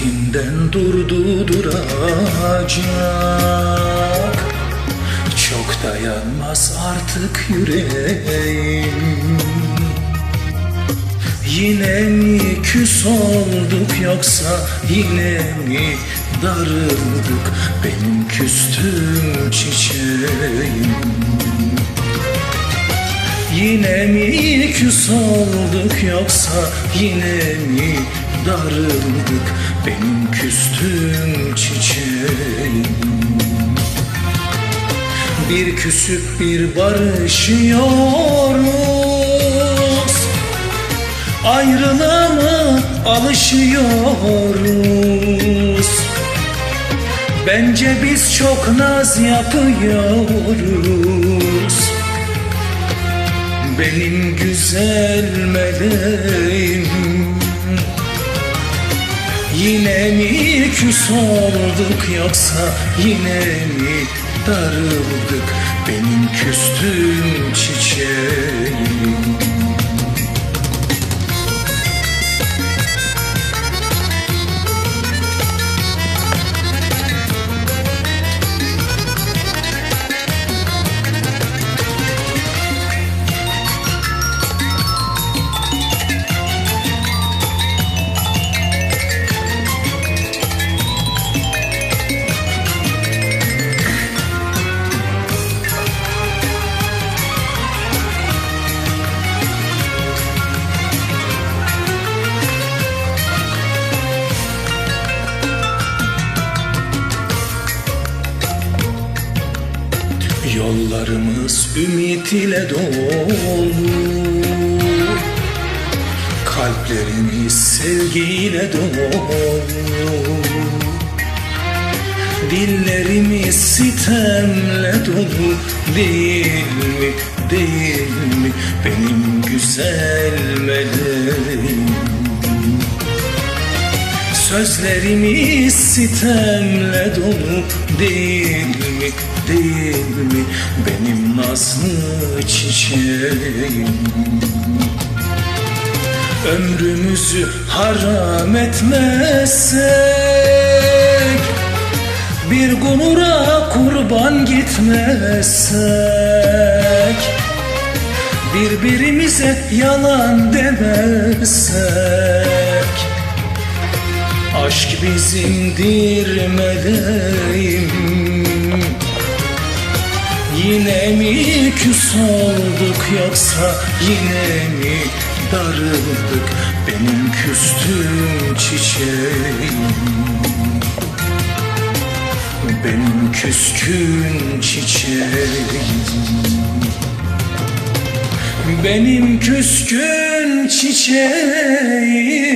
Hasretinden durdu duracak. Çok dayanmaz artık yüreğim. Yine mi küs olduk yoksa yine mi darıldık Benim küstüm çiçeğim? Yine mi küs olduk yoksa yine mi darıldık. Benim küstüm çiçeğim. Bir küsüp bir barışıyoruz. Ayrılığa mı alışıyoruz. Bence biz çok naz yapıyoruz. Benim güzel meleğim Yine mi küs olduk yoksa yine mi darıldık? Benim küstüm çiçeğim Yollarımız ümit ile dolu. Kalplerimiz sevgiyle dolu. Dillerimiz sitemle dolu. Değil mi, değil mi? Benim güzel meleğim Sözlerimiz sitemle dolu değil mi, değil mi benim nazlı çiçeğim? Ömrümüzü haram etmezsek Bir gurura kurban gitmezsek Birbirimize yalan demezsek Aşk bizimdir meleğim Yine mi küs olduk yoksa yine mi darıldık Benim küstüm çiçeğim? Benim küskün çiçeğim. Benim küskün çiçeğim